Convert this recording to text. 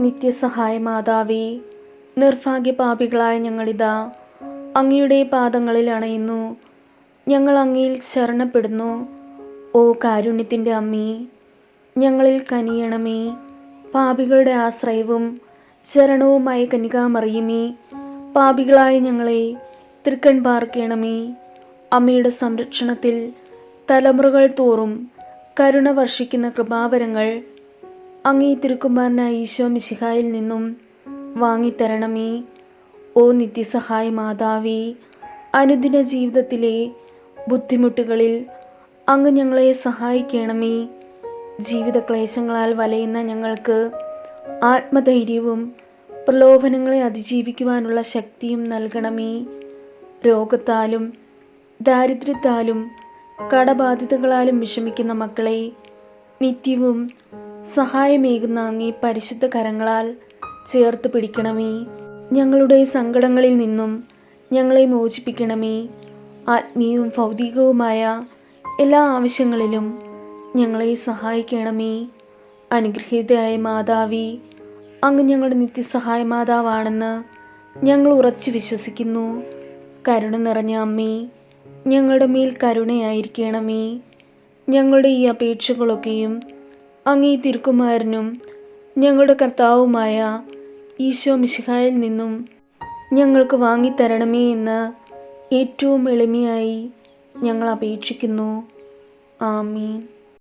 നിത്യസഹായ മാതാവേ നിർഭാഗ്യ പാപികളായ ഞങ്ങളിതാ അങ്ങയുടെ പാദങ്ങളിൽ അണയുന്നു. ഞങ്ങൾ അങ്ങയിൽ ശരണപ്പെടുന്നു. ഓ കാരുണ്യത്തിന്റെ അമ്മേ ഞങ്ങളിൽ കനിയണമേ. പാപികളുടെ ആശ്രയവും ശരണവുമായ കനികാമറിയുമേ. പാപികളായ ഞങ്ങളെ തൃക്കൺ പാർക്കണമേ. അമ്മയുടെ സംരക്ഷണത്തിൽ തലമുറകൾ തോറും കരുണ വർഷിക്കുന്ന കൃപാവരങ്ങൾ അങ്ങേ തിരുക്കുമാരനായ ഈശോ മിശിഹായിൽ നിന്നും വാങ്ങിത്തരണമേ. ഓ നിത്യസഹായ മാതാവി അനുദിന ജീവിതത്തിലെ ബുദ്ധിമുട്ടുകളിൽ അങ്ങ് ഞങ്ങളെ സഹായിക്കണമേ. ജീവിത ക്ലേശങ്ങളാൽ വലയുന്ന ഞങ്ങൾക്ക് ആത്മധൈര്യവും പ്രലോഭനങ്ങളെ അതിജീവിക്കുവാനുള്ള ശക്തിയും നൽകണമേ. രോഗത്താലും ദാരിദ്ര്യത്താലും കടബാധിതകളാലും വിഷമിക്കുന്ന മക്കളെ നിത്യവും സഹായമേകുന്ന അങ്ങേ പരിശുദ്ധ കരങ്ങളാൽ ചേർത്ത് പിടിക്കണമേ. ഞങ്ങളുടെ സങ്കടങ്ങളിൽ നിന്നും ഞങ്ങളെ മോചിപ്പിക്കണമേ. ആത്മീയവും ഭൗതികവുമായ എല്ലാ ആവശ്യങ്ങളിലും ഞങ്ങളെ സഹായിക്കണമേ. അനുഗ്രഹീതയായ മാതാവി അങ്ങ് ഞങ്ങളുടെ നിത്യസഹായ മാതാവാണെന്ന് ഞങ്ങൾ ഉറച്ചു വിശ്വസിക്കുന്നു. കരുണ നിറഞ്ഞ അമ്മേ ഞങ്ങളുടെ മേൽ കരുണയായിരിക്കണമേ. ഞങ്ങളുടെ ഈ അപേക്ഷകളൊക്കെയും അങ്ങേ തിരുക്കുമാരനും ഞങ്ങളുടെ കർത്താവുമായ ഈശോ മിശിഹായിൽ നിന്നും ഞങ്ങൾക്ക് വാങ്ങിത്തരണമേ എന്ന് ഏറ്റവും എളിമയായി ഞങ്ങൾ അപേക്ഷിക്കുന്നു. ആമീൻ.